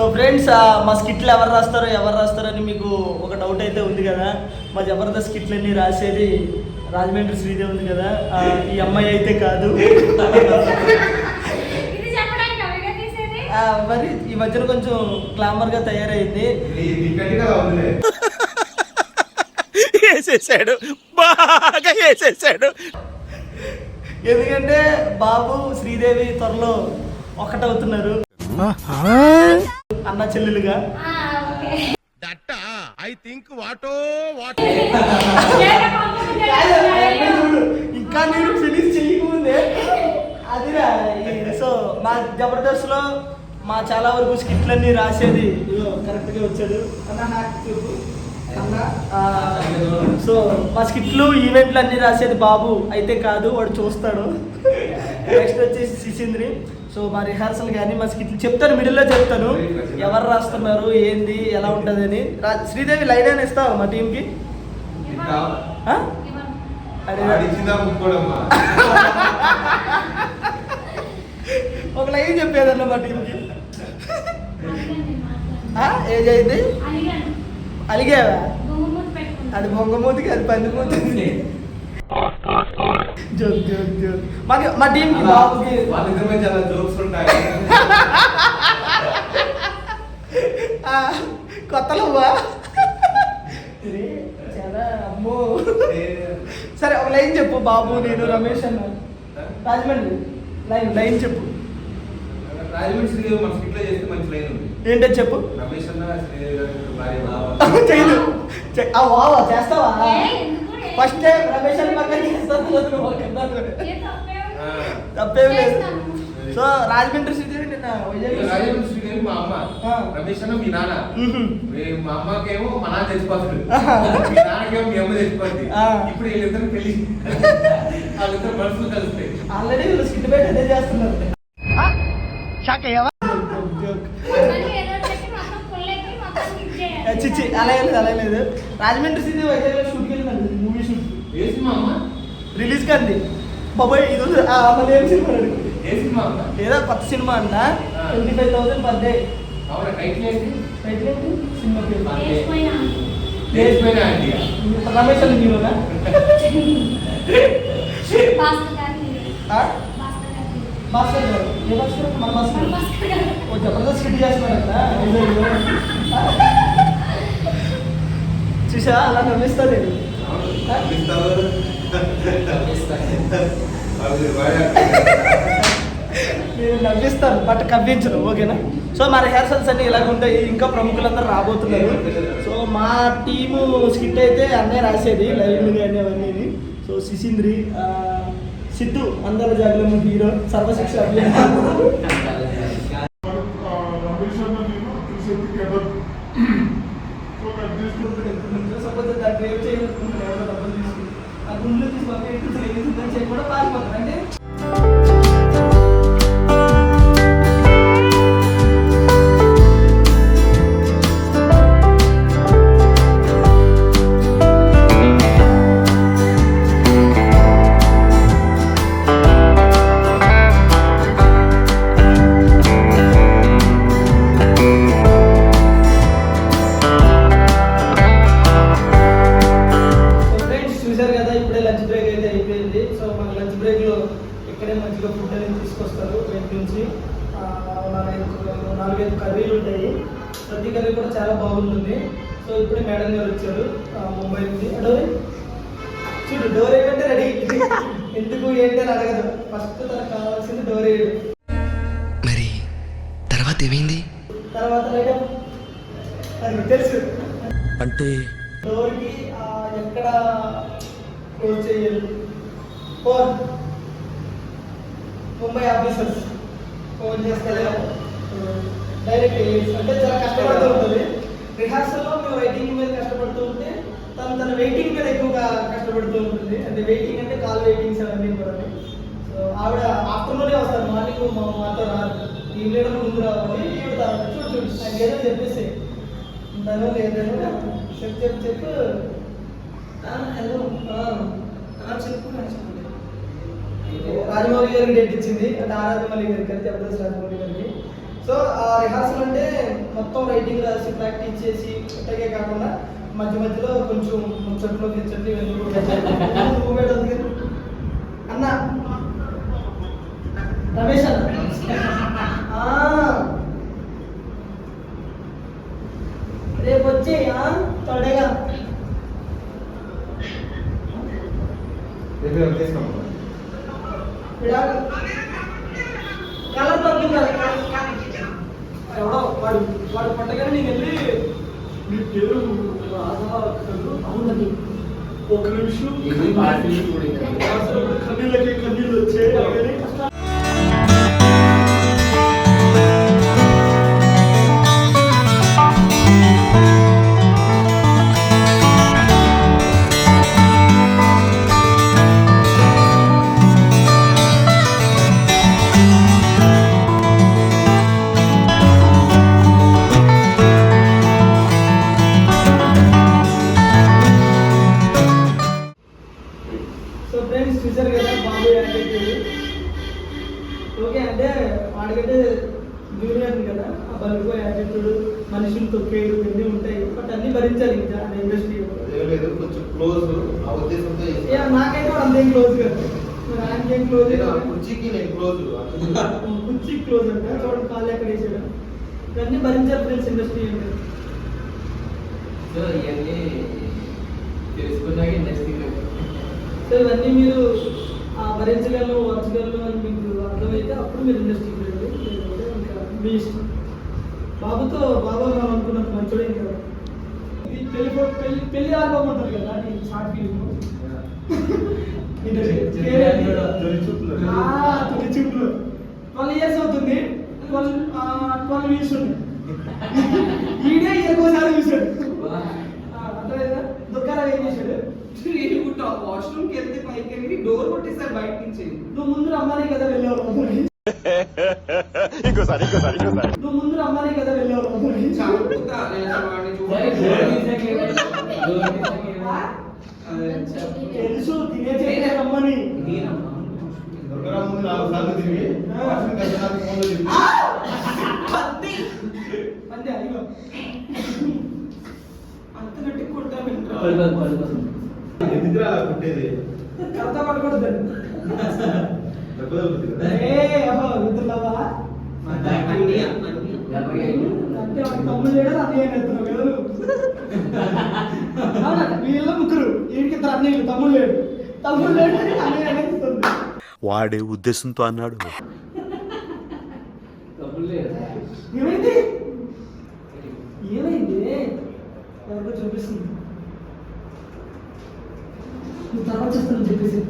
So friends మా స్కిట్లు ఎవరు రాస్తారో ఎవరు రాస్తారో అని మీకు ఒక డౌట్ అయితే ఉంది కదా. మా జబర్దస్త్ స్కిట్లన్నీ రాసేది రాజమండ్రి శ్రీదేవి ఉంది కదా. ఈ అమ్మాయి అయితే కాదు. మరి ఈ మధ్యన కొంచెం గ్లామర్గా తయారైంది. వేసేసాడు. బాగా వేసేసాడు. ఎందుకంటే బాబు శ్రీదేవి త్వరలో ఒకటవుతున్నారు. అన్న చెల్లెలుగా. ఆ, ఓకే దట్ ఐ థింక్ వాటో వాట్. ఇంకా నేను ఫినిష్ చేయకముందే. అదిరా సో మా జబర్దస్త్లో మా చాలా వరకు స్కిట్లన్నీ రాసేది కరెక్ట్గా వచ్చాడు. అన్న నాకు సో మా స్కిట్లు ఈవెంట్లు అన్ని రాసేది బాబు. అయితే కాదు వాడు చూస్తాడు. నెక్స్ట్ వచ్చేసి సిసింద్రి సో మా రిహార్సల్ కానీ మా స్కిట్లు చెప్తాను మిడిల్లో చెప్తాను. ఎవరు రాస్తున్నారు ఏంది ఎలా ఉంటుంది అని శ్రీదేవి లైన్ అయినా ఇస్తావా మా టీంకి ఒక లైన్ చెప్పేదన్న మా టీంకి అడిగాను. అలిగావా. అది బొంగమూతికి అది పందిమూతికి జోక్ జోక్ జోక్ మాకు మా టీంకి బాబుకి చాలా జోక్స్ ఉంటాయి ఆ, కొత్త లవ్వా చాలా అమ్మో సరే ఒక లైన్ చెప్పు బాబు నేను రమేష్ అన్న రాజమండ్రి లైన్ లైన్ చెప్పు రాజమండ్రి శ్రీదేవి మన చేస్తే మంచి లైన్ ఉంది ఏంటో చెప్పు రమేష్ అన్న శ్రీదేవి గారి భార్య బావ చేయదు చె- ఆ వావా చేస్తావా? ఫస్ట్ పక్కన తప్పే లేదు. సో రాజమండ్రి నిన్న వైజాగ్ రాజమండ్రి శ్రీదేవి మా అమ్మ. రమేష్ అన్న మీ నాన్న. మీ- అమ్మకేమో మా నాన్న చచ్చిపోతాడు ఆహా. మీ నాన్నకేమో మీ అమ్మ చచ్చిపోద్ది ఆ. ఇప్పుడు వీళ్ళిద్దరు పెళ్ళి వాళ్ళిద్దరు మనసులు కలుస్తాయి. ఆల్రెడీ వీళ్ళు స్కిట్ బయట అదే చేస్తున్నారు. చిచ్చి అలా లేదు అలా లేదు. రాజమండ్రి షూట్కి షూట్ ఏ సినిమా అమ్మ? రిలీజ్ కంది. బాబాయ్ ఇది ఉంది. ఆ, మళ్ళీ ఏం సినిమా. ఏ సినిమా అమ్మ? ఏదో కొత్త సినిమా అన్న. Twenty five thousand per day. అవునా టైటిల్ ఏంటి? సినిమా పేరు లేచిపోయినా. లేచిపోయిన ఆంటీ. రమేష్ అని హీరోనా? భాస్కర్ గారు ఏ భాస్కర్? మన భాస్కర్. ఓ జబర్దస్త్ స్కిట్ చేస్తున్నాడు కదా చూసా అలా నవ్విస్తాను నేను. నేను నవ్విస్తాను బట్ కవ్వించను ఓకేనా? సో మా రిహార్సల్స్ అన్ని ఇలాగ ఉంటాయి. ఇంకా ప్రముఖులందరూ రాబోతున్నారు. సో మా టీము స్కిట్ అయితే అన్నీ రాసేది లైవ్లు కానీ అవన్నీ సో సిసింద్రి సిద్ధు అందరి జాగ్రత్త హీరో సర్వశిక్ష అభియాన్ సిద్ధం చేయకుండా కూడా పారిపోతారు. బ్రేక్ అయితే అయిపోయింది సో మన లంచ్ బ్రేక్లో ఇక్కడే మంచిగా ఫుడ్ అనేది తీసుకొస్తారు బయట నుంచి. నాలుగైదు కర్రీలు ఉంటాయి. ప్రతి కర్రీ కూడా చాలా బాగుంటుంది. సో ఇప్పుడే మేడం గారు వచ్చారు ముంబై నుంచి. డోరీ? చూడు డోర్ ఏంటంటే రెడీ. ఎందుకు ఏంటి అని అడగదు. ఫస్ట్ తనకు కావాల్సింది డోర్. మరి తర్వాత ఏమైంది? తర్వాత తెలుసు. అంటే డోర్కి ఎక్కడ క్లోజ్ చేయాలి ఫోన్. ముంబై ఆఫీసర్స్ ఫోన్ చేస్తే డైరెక్ట్ అంటే చాలా కష్టపడుతూ ఉంటుంది. రిహార్సల్లో మేము వెయిటింగ్ మీద కష్టపడుతూ ఉంటే తను తన వెయిటింగ్ మీద ఎక్కువగా కష్టపడుతూ ఉంటుంది. అంటే వెయిటింగ్ అంటే కాల్ వెయిటింగ్స్ అవన్నీ కూడా. సో ఆవిడ ఆఫ్టర్నూనే వస్తారు. మార్నింగ్ మా మాతో రాదు టీం లీడర్ ముందు రావాలి. ఈవిడ తర్వాత చూడు చూడు. నాకు ఏదో చెప్పేసి ఉంటాను లేదని చెప్పు చెప్పు చెప్పు. హలో చెప్పు. రాజమౌళి. గారికి డేట్ ఇచ్చింది. అంటే ఆరాధమౌళి గారికి అది జబర్దస్త్ రాజమౌళి గారికి. సో ఆ రిహార్సల్ అంటే మొత్తం రైటింగ్ రాసి ప్రాక్టీస్ చేసి అట్లాగే కాకుండా మధ్య మధ్యలో కొంచెం ముచ్చట్లు కదా. అన్న. రమేష్ అన్న ఆ. రేపు వచ్చి ఆ, త్వరగా విడాకు కలర్ తగ్గింది ఎవడో వాడు వాడు పట్టగానే నేను వెళ్ళి మీ పేరు? అవునది ఒక నిమిషం. కన్నీళ్ళకి కన్నీళ్ళు వచ్చాయి. మనిషిని తొక్కేయడం ఇవన్నీ ఉంటాయి? బట్ అన్ని భరించాలి ఇంకా ఇండస్ట్రీ ఏం లేదు కొంచెం క్లోజ్ ఆ ఉద్దేశంతో. నాకైతే వాడు అంతేం క్లోజ్ కదా ఆయనకేం క్లోజ్ కుర్చీకి నేను క్లోజ్ కుర్చీ క్లోజ్ అంట. చూడండి కాళ్ళు ఎక్కడ వేసాడు ఇవన్నీ భరించాలి ఫ్రెండ్స్ ఇండస్ట్రీ అంటే. సో ఇవన్నీ తెలుసుకున్నాక ఇండస్ట్రీ సో ఇవన్నీ మీరు ఆ భరించగలరు వంచగలరు అని మీకు అర్థమైతే అప్పుడు మీరు ఇండస్ట్రీకి వెళ్ళండి. లేదంటే ఇంకా మీ ఇష్టం. బాబుతో బాబా మనం అనుకున్నంత మంచోడే కదా ఇది పెళ్ళి పెళ్ళి పెళ్ళి ఆల్బమ్ ఉంటుంది కదా అది షార్ట్ ఫిల్మ్ తొలి చూపులు ట్వెల్వ్ ఇయర్స్ అవుతుంది ట్వెల్వ్ ట్వెల్వ్ వ్యూస్ ఉన్నాయి ఈడే ఎక్కువసారి అర్థమైందా దుఃఖారా ఏం చేశాడు వాష్రూమ్కి వెళ్తే పైకి వెళ్ళి డోర్ కొట్టేసారు బయట నుంచి నువ్వు ముందు రమ్మనే కదా వెళ్ళావు ఇంకోసారి ఇంకోసారి ఇంకోసారి నువ్వు ముందు రమ్మనే కదా వెళ్ళావు లోపలికి. చంపుతా నేను అసలు వాడిని సరే చూడలేదు. డోర్ తీసాక డోర్ తీసాక ఆ? అదే. తెలుసు తినే చేసే నాలుగు సార్లు తిరిగి వాష్రూమ్ ఫోన్లో చెప్పి అంతే అంత గట్టి ఎందుకురా అలా పడకూడదు తమ్ముడు వీళ్ళ ముగ్గురు తమ్ముడు లేడు. తమ్ముడు లేడు అన్నయ్య. వాడే ఉద్దేశంతో అన్నాడు. ఏమైంది? ఏమైంది? ఎవరికో చూపిస్తుంది. తర్వాత చెప్పేసి.